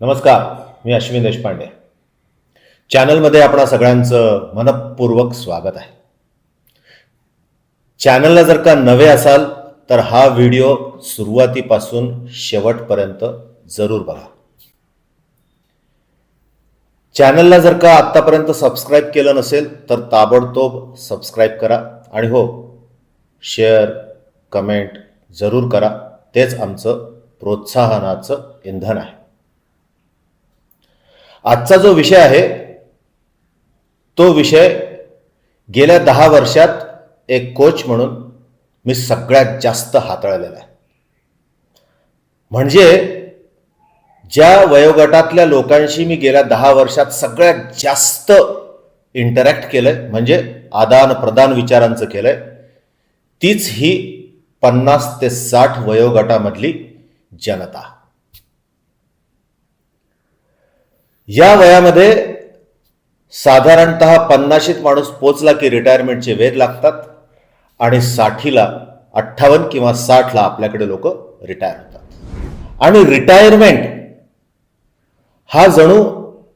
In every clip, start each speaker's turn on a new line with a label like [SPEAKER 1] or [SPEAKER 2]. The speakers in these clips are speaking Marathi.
[SPEAKER 1] नमस्कार मी अश्विन देशपांडे. चॅनलमध्ये आपणा सगळ्यांचं मनपूर्वक स्वागत आहे. चॅनलला जर का नवे असाल तर हा व्हिडिओ सुरुवातीपासून शेवटपर्यंत जरूर बघा. चॅनलला जर का आत्तापर्यंत सबस्क्राईब केलं नसेल तर ताबडतोब सबस्क्राईब करा आणि हो शेअर कमेंट जरूर करा. तेच आमचं प्रोत्साहनाचं इंधन आहे. आजचा जो विषय आहे तो विषय गेल्या दहा वर्षात एक कोच म्हणून मी सगळ्यात जास्त हाताळलेला आहे. म्हणजे ज्या वयोगटातल्या लोकांशी मी गेल्या दहा वर्षात सगळ्यात जास्त इंटरॅक्ट केलंय म्हणजे आदान प्रदान विचारांचं केलंय तीच ही पन्नास ते साठ वयोगटामधली जनता. या वयामध्ये साधारणत पन्नाशीत माणूस पोचला की रिटायरमेंटचे वेध लागतात आणि साठीला अठ्ठावन्न किंवा साठला आपल्याकडे लोक रिटायर होतात. आणि रिटायरमेंट हा जणू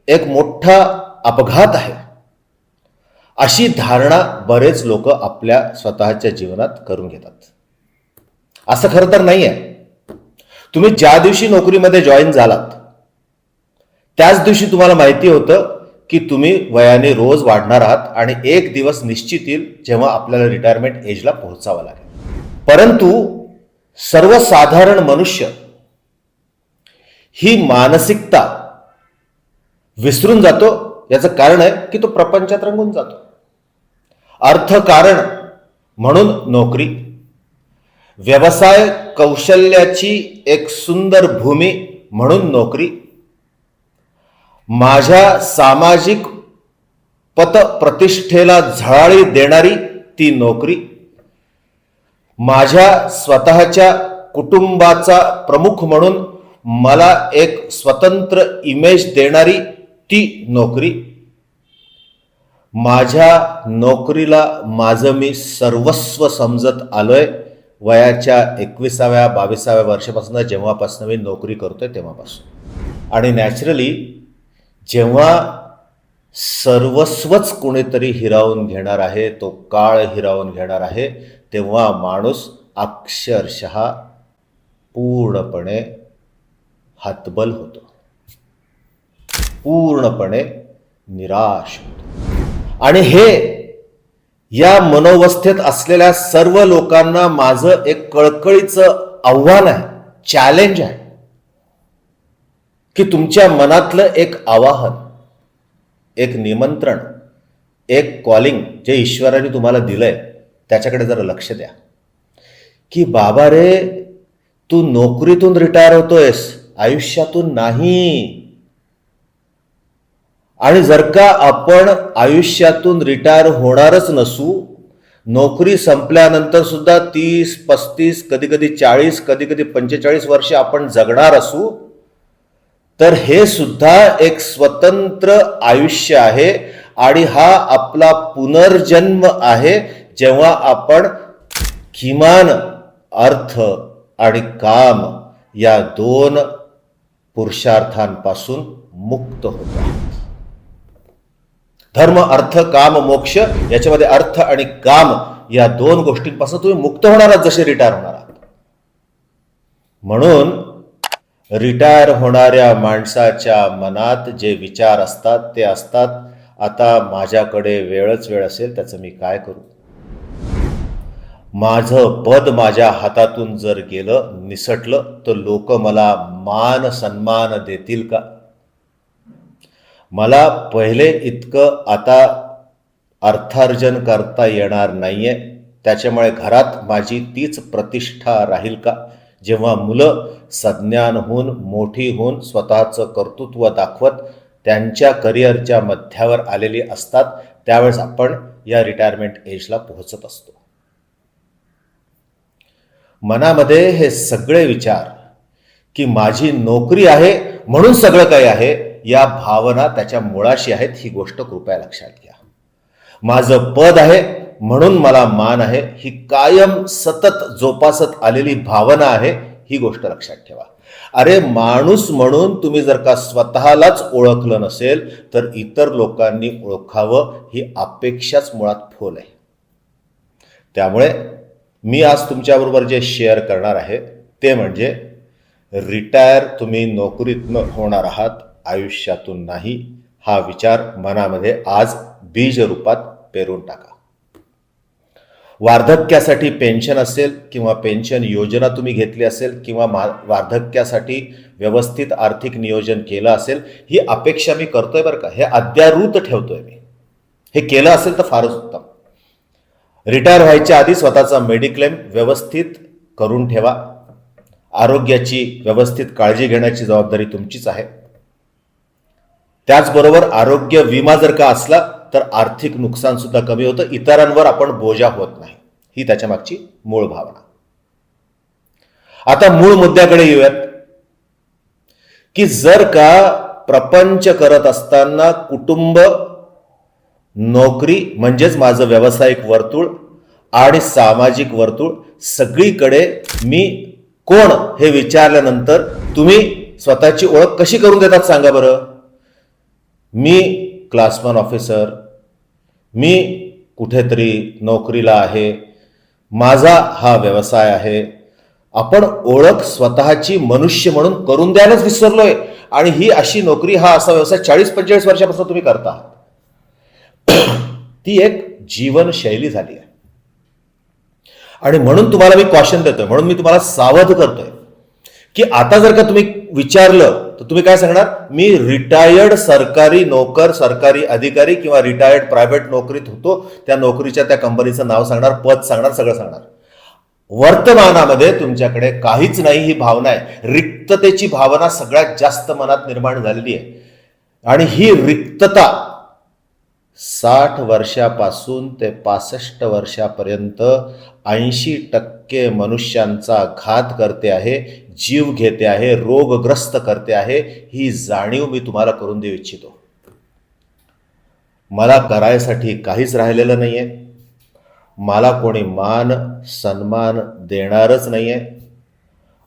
[SPEAKER 1] एक मोठा अपघात आहे. अशी धारणा बरेच लोक आपल्या स्वतःच्या जीवनात करून घेतात. असं खरं तर नाही आहे तुम्ही ज्या दिवशी नोकरीमध्ये जॉईन झालात त्याच दिवशी तुम्हाला माहिती होतं की तुम्ही वयाने रोज वाढणार आहात आणि एक दिवस निश्चित येईल जेव्हा आपल्याला रिटायरमेंट एजला पोहोचावं लागेल. परंतु सर्वसाधारण मनुष्य ही मानसिकता विसरून जातो याचं कारण आहे की तो प्रपंचात रंगून जातो. अर्थकारण म्हणून नोकरी व्यवसाय कौशल्याची एक सुंदर भूमी म्हणून नोकरी माझ्या सामाजिक पत प्रतिष्ठेला झळाळी देणारी ती नोकरी माझ्या स्वतःच्या कुटुंबाचा प्रमुख म्हणून मला एक स्वतंत्र इमेज देणारी ती नोकरी माझ्या नोकरीला माझं मी सर्वस्व समजत आलोय. वयाच्या एकविसाव्या बावीसाव्या वर्षापासून जेव्हापासून मी नोकरी करतोय तेव्हापासून. आणि नॅचरली जेव्हा सर्वस्वच कोणीतरी हिरावून घेणार आहे तो काळ हिरावून घेणार आहे तेव्हा माणूस अक्षरशः पूर्णपणे हतबल होतो. पूर्णपणे निराश होतो. आणि हे या मनोवस्थेत असलेल्या सर्व लोकांना माझं एक कळकळीचं आव्हान आहे चॅलेंज आहे. की तुमच्या मनातलं एक आवाहन एक निमंत्रण एक कॉलिंग जे ईश्वराने तुम्हाला दिलंय त्याच्याकडे जरा लक्ष द्या. की बाबा रे तू नोकरीतून रिटायर होतोयस आयुष्यातून नाही. आणि जर का आपण आयुष्यातून रिटायर होणारच नसू नोकरी संपल्यानंतर सुद्धा तीस पस्तीस कधी कधी चाळीस कधी कधी पंचेचाळीस वर्ष आपण जगणार असू तर हे सुद्धा एक स्वतंत्र आयुष्य आहे आणि हा आपला पुनर्जन्म आहे जेव्हा आपण किमान अर्थ आणि काम या दोन पुरुषार्थांपासून मुक्त होतो धर्म अर्थ काम मोक्ष याच्यामध्ये अर्थ आणि काम या दोन गोष्टींपासून तुम्ही मुक्त होणार आहात जसे रिटायर होणार आहात. म्हणून रिटायर होणाऱ्या माणसाच्या मनात जे विचार असतात ते असतात. आता माझ्याकडे वेळच वेळ असेल त्याचं मी काय करू? माझं पद माझ्या हातातून जर गेलं निसटलं तर लोक मला मान सन्मान देतील का? मला पहिले इतकं आता अर्थार्जन करता येणार नाहीये. त्याच्यामुळे घरात माझी तीच प्रतिष्ठा राहील का? जेव्हा मुलं सज्ञान मोठी होऊन स्वतःचं कर्तृत्व दाखवत त्यांच्या करिअरच्या मध्यावर आलेली असतात त्यावेळेस आपण या रिटायरमेंट एजला पोहोचत असतो. मनामध्ये हे सगळे विचार की माझी नोकरी आहे म्हणून सगळं काही आहे या भावना त्याच्या मुळाशी आहेत ही गोष्ट कृपया लक्षात घ्या. माझं पद आहे म्हणून मला मान आहे. ही कायम सतत जोपासत आलेली भावना आहे ही गोष्ट लक्षात ठेवा. अरे माणूस म्हणून तुम्ही जर का स्वतःलाच ओळखलं नसेल तर इतर लोकांनी ओळखावं ही अपेक्षाच मुळात फोल आहे. त्यामुळे मी आज तुमच्याबरोबर जे शेअर करणार आहे ते म्हणजे रिटायर तुम्ही नोकरीतनं होणार आहात आयुष्यातून नाही. हा विचार मनामध्ये आज बीज रूपात पेरून टाका. वार्धक्यासाठी पेन्शन असेल किंवा पेन्शन योजना तुम्ही घेतली असेल किंवा मा वार्धक्यासाठी व्यवस्थित आर्थिक नियोजन केलं असेल ही अपेक्षा मी करतोय बरं का. हे अद्यारूत ठेवतोय मी. हे केलं असेल तर फारच उत्तम. रिटायर व्हायच्या आधी स्वतःचा मेडिक्लेम व्यवस्थित करून ठेवा. आरोग्याची व्यवस्थित काळजी घेण्याची जबाबदारी तुमचीच आहे. त्याचबरोबर आरोग्य विमा जर का असला तर आर्थिक नुकसान सुद्धा कमी होतं. इतरांवर आपण बोजा होत नाही. ही त्याच्या मागची मूळ भावना. आता मूळ मुद्द्याकडे येऊयात. की जर का प्रपंच करत असताना कुटुंब नोकरी म्हणजेच माझं व्यावसायिक वर्तुळ आणि सामाजिक वर्तुळ सगळीकडे मी कोण हे विचारल्यानंतर तुम्ही स्वतःची ओळख कशी करून देतात सांगा बरं. मी क्लासमन ऑफिसर मी कुठेतरी नोकरीला आहे माझा हा व्यवसाय आहे. आपण ओळख स्वतःची मनुष्य म्हणून करून द्यायलाच विसरलोय. आणि ही अशी नोकरी हा असा व्यवसाय चाळीस पंचेचाळीस वर्षापासून तुम्ही करता आहात. ती एक जीवनशैली झाली आहे. आणि म्हणून तुम्हाला मी क्वेश्चन देतोय म्हणून मी तुम्हाला सावध करतोय की आता जर का तुम्ही विचारलं तर तुम्ही काय सांगणार? मी रिटायर्ड सरकारी नोकर सरकारी अधिकारी किंवा रिटायर्ड प्रायव्हेट नोकरीत होतो. त्या नोकरीच्या त्या कंपनीचं नाव सांगणार पद सांगणार सगळं सांगणार. वर्तमानामध्ये तुमच्याकडे काहीच नाही ही भावना आहे. रिक्ततेची भावना सगळ्यात जास्त मनात निर्माण झालेली आहे. आणि ही रिक्तता साठ वर्षापासून ते पासष्ट वर्षापर्यंत ऐंशी टक्के मनुष्यांचा घात करते आहे जीव घेते आहे रोगग्रस्त करते आहे ही जाणीव मी तुम्हाला करून देऊ इच्छितो. मला करायसाठी काहीच राहिलेलं नाही आहे मला कोणी मान सन्मान देणारच नाही आहे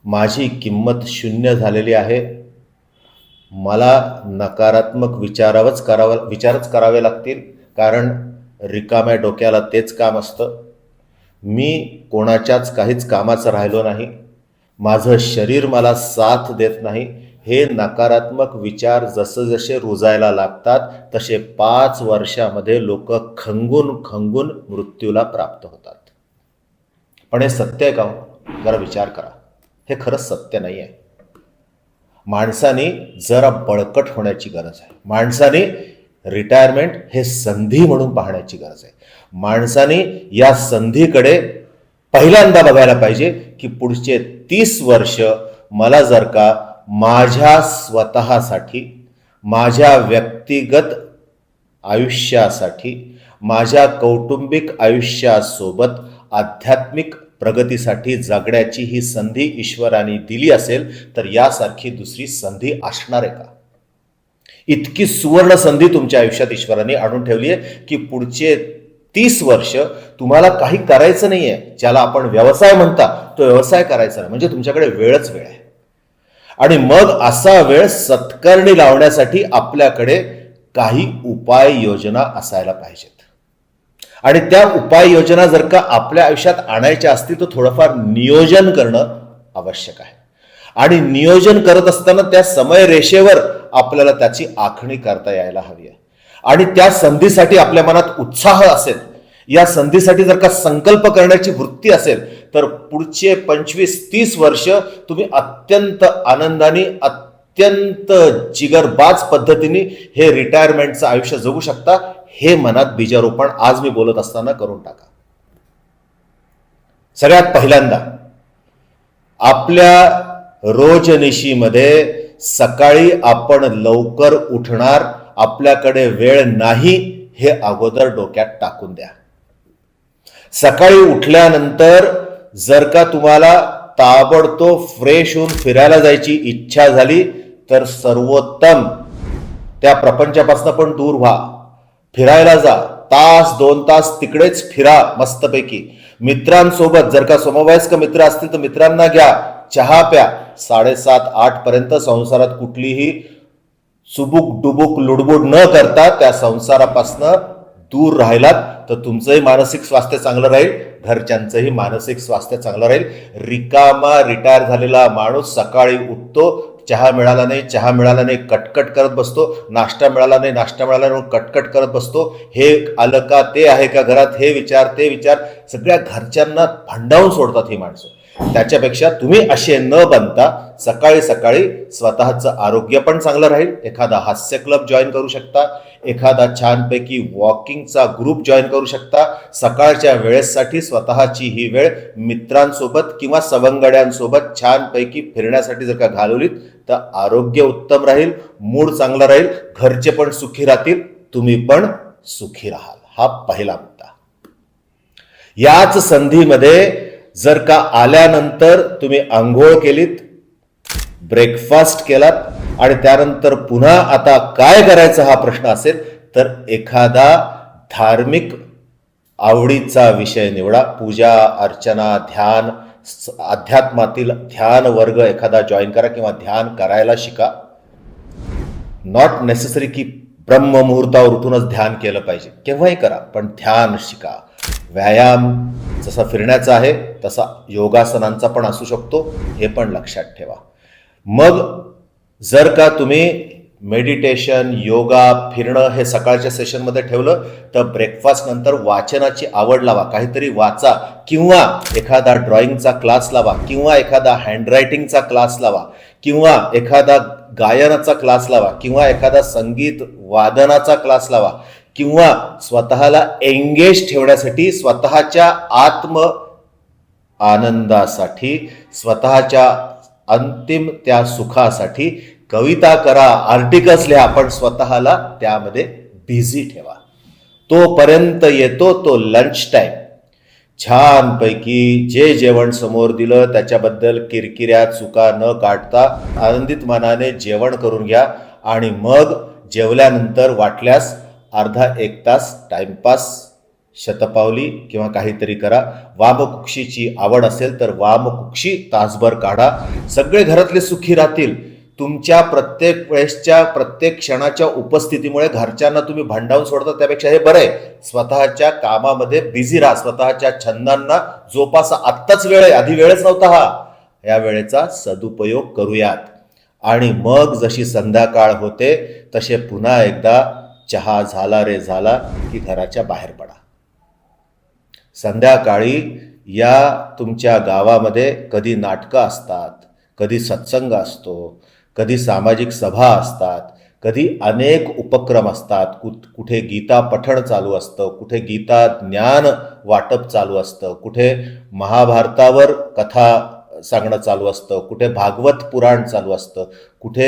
[SPEAKER 1] माझी किंमत शून्य झालेली आहे. मला नकारात्मक विचारावंच करावं विचारच करावे लागतील. कारण रिकाम्या डोक्याला तेच काम असतं. मी कोणाच्याच काहीच कामाचं राहिलो नाही. माझं शरीर मला साथ देत नाही. हे नकारात्मक विचार जसजसे रुजायला लागतात तसे पाच वर्षामध्ये लोक खंगून खंगून मृत्यूला प्राप्त होतात. पण हे सत्य आहे का हो? जरा विचार करा. हे खरंच सत्य नाही आहे. माणसाने जरा बळकट होण्याची गरज आहे. माणसाने रिटायरमेंट हे संधी म्हणून पाहण्याची गरज आहे. माणसाने या संधीकडे पहिल्यांदा बघायला पाहिजे की पुढचे तीस वर्ष मला जर का माझ्या स्वतःसाठी माझ्या व्यक्तिगत आयुष्यासाठी माझ्या कौटुंबिक आयुष्यासोबत आध्यात्मिक प्रगतीसाठी जगण्याची ही संधी ईश्वराने दिली असेल तर यासारखी दुसरी संधी असणार आहे का? इतकी सुवर्ण संधी तुमच्या आयुष्यात ईश्वराने आणून ठेवली आहे की पुढचे तीस वर्ष तुम्हाला काही करायचं नाही आहे ज्याला आपण व्यवसाय म्हणता तो व्यवसाय करायचा नाही. म्हणजे तुमच्याकडे वेळच वेळ आहे. आणि मग असा वेळ सत्कारणी लावण्यासाठी आपल्याकडे काही उपाय योजना असायला पाहिजेत. आणि त्या उपाययोजना जर का आपल्या आयुष्यात आणायच्या असतील तर थोडंफार नियोजन करणं आवश्यक आहे. आणि नियोजन करत असताना त्या समय रेषेवर आपल्याला त्याची आखणी करता यायला हवी आहे. आणि त्या संधीसाठी आपल्या मनात उत्साह असेल या संधीसाठी जर का संकल्प करण्याची वृत्ती असेल तर पुढचे पंचवीस तीस वर्ष तुम्ही अत्यंत आनंदाने अत्यंत जिगरबाज पद्धतीने हे रिटायरमेंटचं आयुष्य जगू शकता हे मनात बीजारोपण आज मी बोलत असताना करून टाका. सगळ्यात पहिल्यांदा आपल्या रोजनिशीमध्ये सकाळी आपण लवकर उठणार आपल्याकडे वेळ नाही हे अगोदर डोक्यात टाकून द्या. सकाळी उठल्यानंतर जर का तुम्हाला ताबडतोब फ्रेश होऊन फिरायला जायची इच्छा झाली तर सर्वोत्तम. त्या प्रपंचापासून पण दूर व्हा. फिरायला जा. तास दोन तास तिकडेच फिरा मस्तपैकी. मित्रांसोबत जर का समवयस्क मित्र असतील तर मित्रांना घ्या. चहा प्या साडेसात आठपर्यंत संसारात कुठलीही चुबुक डुबुक लुडबुड न करता त्या संसारापासनं दूर राहिलात तर तुमचंही मानसिक स्वास्थ्य चांगलं राहील घरच्यांचंही मानसिक स्वास्थ्य चांगलं राहील. रिकामा रिटायर झालेला माणूस सकाळी उठतो चहा मिळाला नाही चहा मिळाला नाही कटकट करत बसतो नाश्ता मिळाला नाही नाश्ता मिळाला नाही कटकट करत बसतो. हे आलं का ते आहे का घरात हे विचार ते विचार सगळ्या घरच्यांना भांडावून सोडतात ही माणसं. त्याच्यापेक्षा तुम्ही असे न बनता सकाळी सकाळी स्वतःचं आरोग्य पण चांगलं राहील. एखादा हास्य क्लब जॉईन करू शकता. एखादा छानपैकी वॉकिंगचा ग्रुप जॉईन करू शकता. सकाळच्या वेळेसाठी स्वतःची ही वेळ मित्रांसोबत किंवा सवंगड्यांसोबत छानपैकी फिरण्यासाठी जर का घालवलीत तर आरोग्य उत्तम राहील मूड चांगला राहील घरचे पण सुखी राहतील तुम्ही पण सुखी राहाल. हा पहिला मुद्दा. याच संधीमध्ये जर का आल्यानंतर तुम्ही आंघोळ केलीत ब्रेकफास्ट केलात आणि त्यानंतर पुन्हा आता काय करायचं हा प्रश्न असेल तर एखादा धार्मिक आवडीचा विषय निवडा. पूजा अर्चना ध्यान अध्यात्मातील ध्यान वर्ग एखादा जॉईन करा किंवा ध्यान करायला शिका. नॉट नेसेसरी की ब्रह्म मुहूर्तावर उठूनच ध्यान केलं पाहिजे. केव्हाही करा पण ध्यान शिका. व्यायाम जसा फिरण्याचा आहे तसा योगासनांचा पण असू शकतो हे पण लक्षात ठेवा. मग जर का तुम्ही मेडिटेशन योगा फिरणं हे सकाळच्या सेशनमध्ये ठेवलं तर ब्रेकफास्ट नंतर वाचनाची आवड लावा. काहीतरी वाचा किंवा एखादा ड्रॉइंगचा क्लास लावा किंवा एखादा हँडरायटिंगचा क्लास लावा किंवा एखादा गायनाचा क्लास लावा किंवा एखादा संगीत वादनाचा क्लास लावा. किंवा स्वतःला एंगेज ठेवण्यासाठी स्वतःच्या आत्म आनंदासाठी स्वतःच्या अंतिम त्या सुखासाठी कविता करा आर्टिकल्स लिहा पण स्वतःला त्यामध्ये बिझी ठेवा. तोपर्यंत येतो तो लंच टाईम छानपैकी जे जेवण समोर दिलं त्याच्याबद्दल किरकिऱ्या चुका न काढता आनंदित मनाने जेवण करून घ्या आणि मग जेवल्यानंतर वाटल्यास अर्धा एक तास टाइमपास शतपावली किंवा काहीतरी करा. वामकुक्षीची आवड असेल तर वामकुक्षी तासभर काढा. सगळे घरातले सुखी राहतील. तुमच्या प्रत्येक वेळेसच्या प्रत्येक क्षणाच्या उपस्थितीमुळे घरच्यांना तुम्ही भांडावून सोडता त्यापेक्षा हे बरं आहे. स्वतःच्या कामामध्ये बिझी राहा. स्वतःच्या छंदांना जोपासा. आत्ताच वेळ आहे. आधी वेळच नव्हता हा. या वेळेचा सदुपयोग करूयात. आणि मग जशी संध्याकाळ होते तसे पुन्हा एकदा चहा झाला रे झाला की घराच्या बाहेर पडा. संध्याकाळी या तुमच्या गावामध्ये कधी नाटकं असतात कधी सत्संग असतो कधी सामाजिक सभा असतात कधी अनेक उपक्रम असतात कुठ कुठे गीता पठण चालू असतं कुठे गीता ज्ञान वाटप चालू असतं कुठे महाभारतावर कथा सांगणं चालू असतं कुठे भागवत पुराण चालू असतं कुठे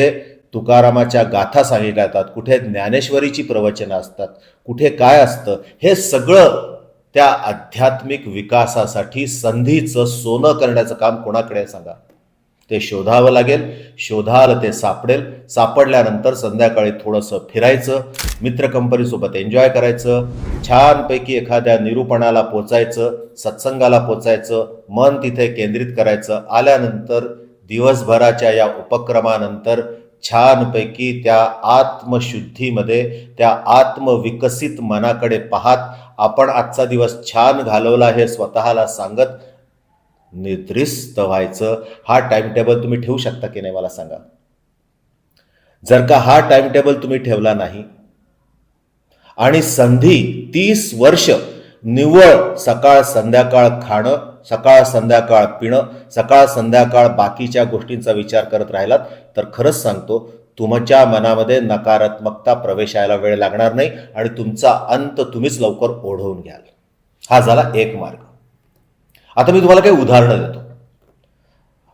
[SPEAKER 1] तुकारामाच्या गाथा सांगितल्या जातात. कुठे ज्ञानेश्वरीची प्रवचनं असतात. कुठे काय असतं. हे सगळं त्या आध्यात्मिक विकासासाठी संधीचं सोनं करण्याचं काम कोणाकडे सांगा. ते शोधावं लागेल. शोधाल ते सापडेल. सापडल्यानंतर संध्याकाळी थोडंसं फिरायचं. मित्र कंपनीसोबत एन्जॉय करायचं. छानपैकी एखाद्या निरूपणाला पोचायचं. सत्संगाला पोचायचं. मन तिथे केंद्रित करायचं. आल्यानंतर दिवसभराच्या या उपक्रमानंतर छानपैकी त्या आत्मशुद्धीमध्ये त्या आत्मविकसित मनाकडे पाहात आपण आजचा दिवस छान घालवला हे स्वतःला सांगत निद्रिस्त व्हायचं. हा टाइम टेबल तुम्ही ठेवू शकता की नाही मला सांगा? जर का हा टाइम टेबल तुम्ही ठेवला नाही आणि संधी तीस वर्ष निव्वळ सकाळ संध्याकाळ खाणं सकाळ संध्याकाळ पिणं सकाळ संध्याकाळ बाकीच्या गोष्टींचा विचार करत राहिलात तर खरंच सांगतो तुमच्या मनामध्ये नकारात्मकता प्रवेशायला वेळ लागणार नाही आणि तुमचा अंत तुम्हीच लवकर ओढवून घ्याल. हा झाला एक मार्ग. आता मी तुम्हाला काही उदाहरणं देतो.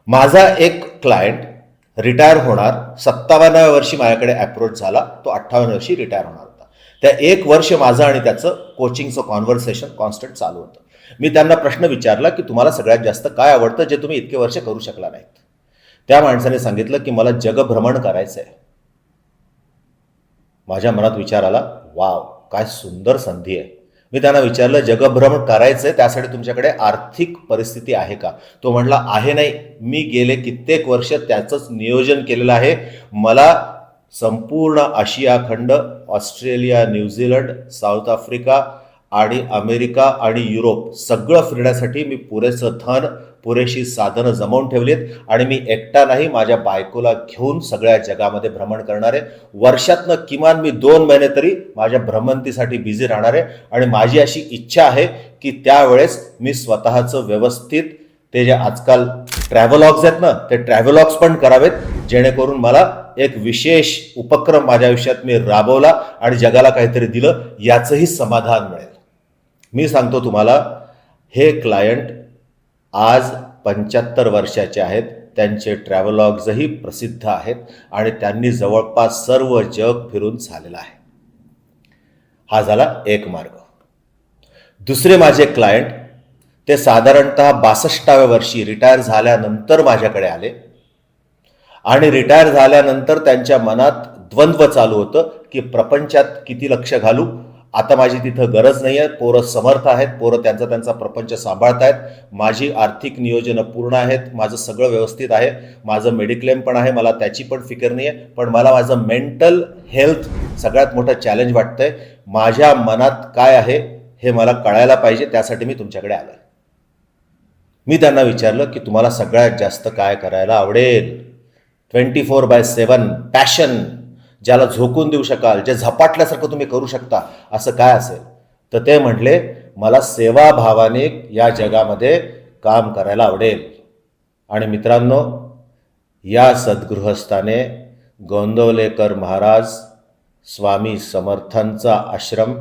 [SPEAKER 1] माझा एक क्लायंट रिटायर होणार सत्तावन्नाव्या वर्षी माझ्याकडे अप्रोच झाला तो अठ्ठावन्न वर्षी रिटायर होणार. त्या एक वर्ष माझं आणि त्याचं कोचिंगचं कॉन्व्हर्सेशन कॉन्स्टंट चालू होतं. मी त्यांना प्रश्न विचारला की तुम्हाला सगळ्यात जास्त काय आवडतं जे तुम्ही इतके वर्ष करू शकला नाहीत? त्या माणसाने सांगितलं की मला जगभ्रमण करायचं आहे माझ्या मनात विचार आला वाव काय सुंदर संधी आहे. मी त्यांना विचारलं जगभ्रमण करायचं आहे त्यासाठी तुमच्याकडे आर्थिक परिस्थिती आहे का? तो म्हणला आहे नाही. मी गेले कित्येक वर्ष त्याचंच नियोजन केलेलं आहे. मला संपूर्ण आशिया खंड Australia New Zealand South Africa आणि अमेरिका आणि युरोप सगळं फिरण्यासाठी मी पुरेसं धन पुरेशी साधनं जमवून ठेवलीत आणि मी एकटा नाही माझ्या बायकोला घेऊन सगळ्या जगामध्ये भ्रमण करणार. आहे वर्षातनं किमान मी दोन महिने तरी माझ्या भ्रमंतीसाठी बिझी राहणार आहे आणि माझी अशी इच्छा आहे की त्यावेळेस मी स्वतःचं व्यवस्थित ते जे आजकाल ट्रॅव्हलॉग्स आहेत ना ते ट्रॅव्हलॉग्स पण करावेत. जेणेकरून मला एक विशेष उपक्रम माझ्या आयुष्यात मी राबवला आणि जगाला काहीतरी दिलं याचंही समाधान मिळेल. मी सांगतो तुम्हाला हे क्लायंट आज पंच्याहत्तर वर्षाचे आहेत. त्यांचे ट्रॅव्हलॉग्सही प्रसिद्ध आहेत आणि त्यांनी जवळपास सर्व जग फिरून झालेलं आहे. हा झाला एक मार्ग. दुसरे माझे क्लायंट ते साधारणतः बासष्टाव्या वर्षी रिटायर झाल्यानंतर माझ्याकडे आले. आणि रिटायर झाल्यानंतर त्यांच्या मनात द्वंद्व चालू होतं की प्रपंचात किती लक्ष घालू? आता माझी तिथं गरज नाही आहे पोरं समर्थ आहेत. पोरं त्यांचा त्यांचा प्रपंच सांभाळत आहेत माझी आर्थिक नियोजनं पूर्ण आहेत. माझं सगळं व्यवस्थित आहे. माझं मेडिक्लेम पण आहे. मला त्याची पण फिकर नाही आहे पण मला माझं मेंटल हेल्थ सगळ्यात मोठं चॅलेंज वाटतंय. माझ्या मनात काय आहे हे मला कळायला पाहिजे. त्यासाठी मी तुमच्याकडे आलो मी त्यांना विचारलं की तुम्हाला सगळ्यात जास्त काय करायला आवडेल? Twenty four by seven passion ज्याला झोकून देऊ शकाल जे झपाटल्यासारखं तुम्ही करू शकता असं काय असेल? तर ते म्हटले मला सेवाभावाने या जगामध्ये काम करायला आवडेल. आणि मित्रांनो या सद्गृहस्थाने गोंदवलेकर महाराज स्वामी समर्थांचा आश्रम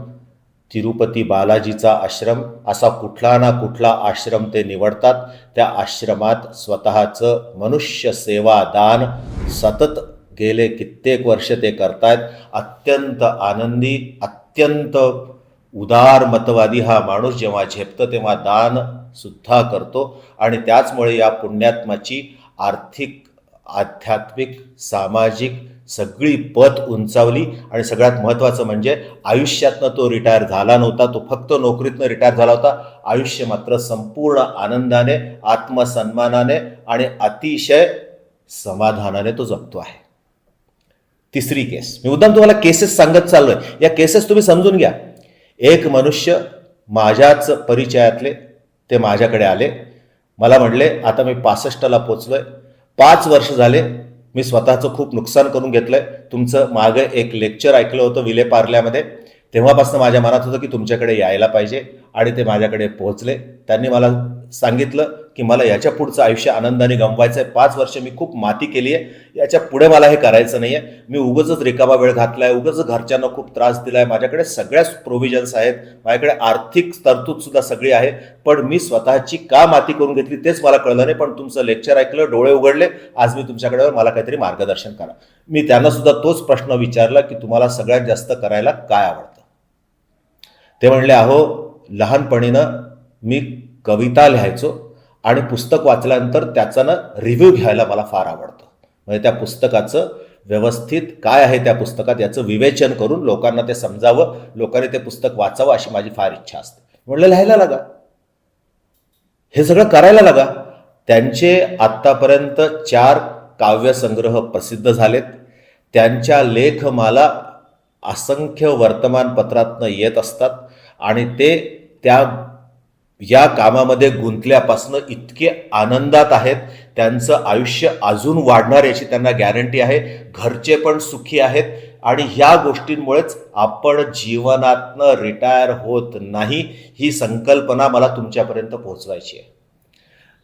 [SPEAKER 1] तिरुपती बालाजीचा आश्रम असा कुठला ना कुठला आश्रम ते निवडतात. त्या आश्रमात स्वतःचं मनुष्य सेवा दान सतत गेले कित्येक वर्ष ते करतायत. अत्यंत आनंदी अत्यंत उदार मतवादी हा माणूस जेव्हा झेपतं तेव्हा दान सुद्धा करतो. आणि त्याचमुळे या पुण्यात्माची आर्थिक आध्यात्मिक सामाजिक सगळी पत उंचावली आणि सगळ्यात महत्त्वाचं म्हणजे आयुष्यातनं तो रिटायर झाला नव्हता तो फक्त नोकरीतनं रिटायर झाला होता. आयुष्य मात्र संपूर्ण आनंदाने आत्मसन्मानाने आणि अतिशय समाधानाने तो जगतो आहे. तिसरी केस मी मुद्दाम तुम्हाला केसेस सांगत चाललोय. या केसेस तुम्ही समजून घ्या. एक मनुष्य माझ्याच परिचयातले ते माझ्याकडे आले. मला म्हणले आता मी पासष्टला पोचलोय. पाच वर्ष झाले मी स्वतःचं खूप नुकसान करून घेतलं आहे तुमचं मागं एक लेक्चर ऐकलं होतं विले पार्ल्यामध्ये. तेव्हापासून माझ्या मनात होतं की तुमच्याकडे यायला पाहिजे आणि ते माझ्याकडे पोहोचले. त्यांनी मला सांगितलं की मला याच्या पुढचं आयुष्य आनंदाने गमवायचं आहे. पाच वर्ष मी खूप माती केली आहे. याच्यापुढे मला हे करायचं नाही आहे मी उगच रिकामा वेळ घातला आहे उगच घरच्यांना खूप त्रास दिला आहे माझ्याकडे सगळ्याच प्रोव्हिजन्स आहेत. माझ्याकडे आर्थिक तरतूदसुद्धा सगळी आहे. पण मी स्वतःची का माती करून घेतली तेच मला कळलं नाही. पण तुमचं लेक्चर ऐकलं डोळे उघडले. आज मी तुमच्याकडे मला काहीतरी मार्गदर्शन करा. मी त्यांना सुद्धा तोच प्रश्न विचारला की तुम्हाला सगळ्यात जास्त करायला काय आवडतं? ते म्हणले अहो लहानपणीनं मी कविता लिहायचो. आणि पुस्तक वाचल्यानंतर त्याचा ना रिव्ह्यू घ्यायला मला फार आवडतं. म्हणजे त्या पुस्तकाचं व्यवस्थित काय आहे त्या पुस्तकात याचं विवेचन करून लोकांना ते समजावं लोकांनी ते पुस्तक वाचावं अशी माझी फार इच्छा असते. म्हणलं लिहायला लागा. हे सगळं करायला लागा. त्यांचे आत्तापर्यंत चार काव्यसंग्रह प्रसिद्ध झालेत. त्यांच्या लेखमाला असंख्य वर्तमानपत्रातनं येत असतात आणि ते त्या या कामामध्ये गुंतल्यापासनं इतके आनंदात आहेत त्यांचं आयुष्य अजून वाढणार याची त्यांना गॅरंटी आहे घरचे पण सुखी आहेत आणि ह्या गोष्टींमुळेच आपण जीवनातनं रिटायर होत नाही ही संकल्पना मला तुमच्यापर्यंत पोहोचवायची आहे.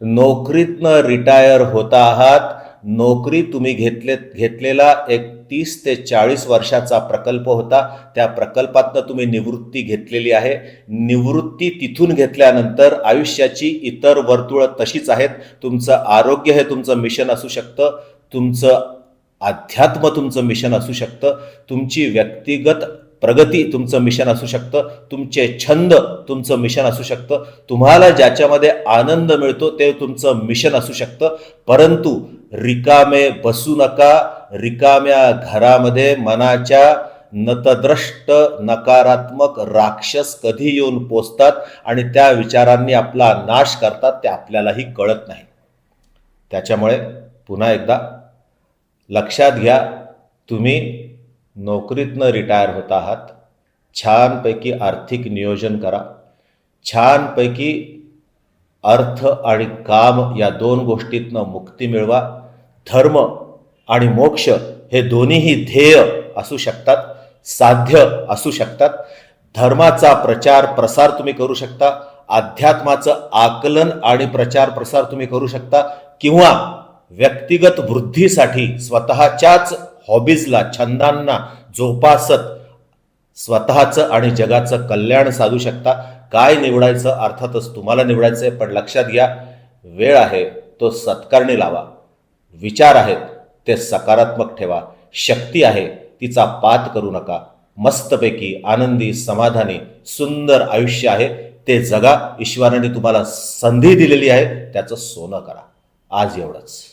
[SPEAKER 1] नोकरीतनं रिटायर होता आहात नोकरी तुम्ही घेतले घेतलेला एक तीस ते चाळीस वर्षाचा प्रकल्प होता. त्या प्रकल्पातनं तुम्ही निवृत्ती घेतलेली आहे. निवृत्ती तिथून घेतल्यानंतर आयुष्याची इतर वर्तुळं तशीच आहेत. तुमचं आरोग्य हे तुमचं मिशन असू शकतं. तुमचं अध्यात्म तुमचं मिशन असू शकतं. तुमची व्यक्तिगत प्रगती तुमचं मिशन असू शकतं तुमचे छंद तुमचं मिशन असू शकतं तुम्हाला ज्याच्यामध्ये आनंद मिळतो ते तुमचं मिशन असू शकतं. परंतु रिकामे बसू नका रिकाम्या घरामध्ये मनाच्या नतद्रष्ट नकारात्मक राक्षस कधी येऊन पोचतात आणि त्या विचारांनी आपला नाश करतात ते आपल्यालाही कळत नाही. त्याच्यामुळे पुन्हा एकदा लक्षात घ्या तुम्ही नोकरीतनं रिटायर होत आहात. छानपैकी आर्थिक नियोजन करा. छानपैकी अर्थ आणि काम या दोन गोष्टीतनं मुक्ती मिळवा. धर्म आणि मोक्ष हे दोन्हीही ध्येय असू शकतात साध्य असू शकतात. धर्माचा प्रचार प्रसार तुम्ही करू शकता. अध्यात्माचं आकलन आणि प्रचार प्रसार तुम्ही करू शकता. किंवा व्यक्तिगत वृद्धीसाठी स्वतःच्याच हॉबीजला छंदांना जोपासत स्वतःचं आणि जगाचं कल्याण साधू शकता. काय निवडायचं? अर्थातच तुम्हाला निवडायचं आहे पण लक्षात घ्या वेळ आहे तो सत्कारणी लावा. विचार आहेत ते सकारात्मक ठेवा. शक्ती आहे तिचा पात करू नका. मस्तपैकी आनंदी समाधानी सुंदर आयुष्य आहे. ते जगा ईश्वराने तुम्हाला संधी दिलेली आहे त्याचं सोनं करा. आज एवढंच.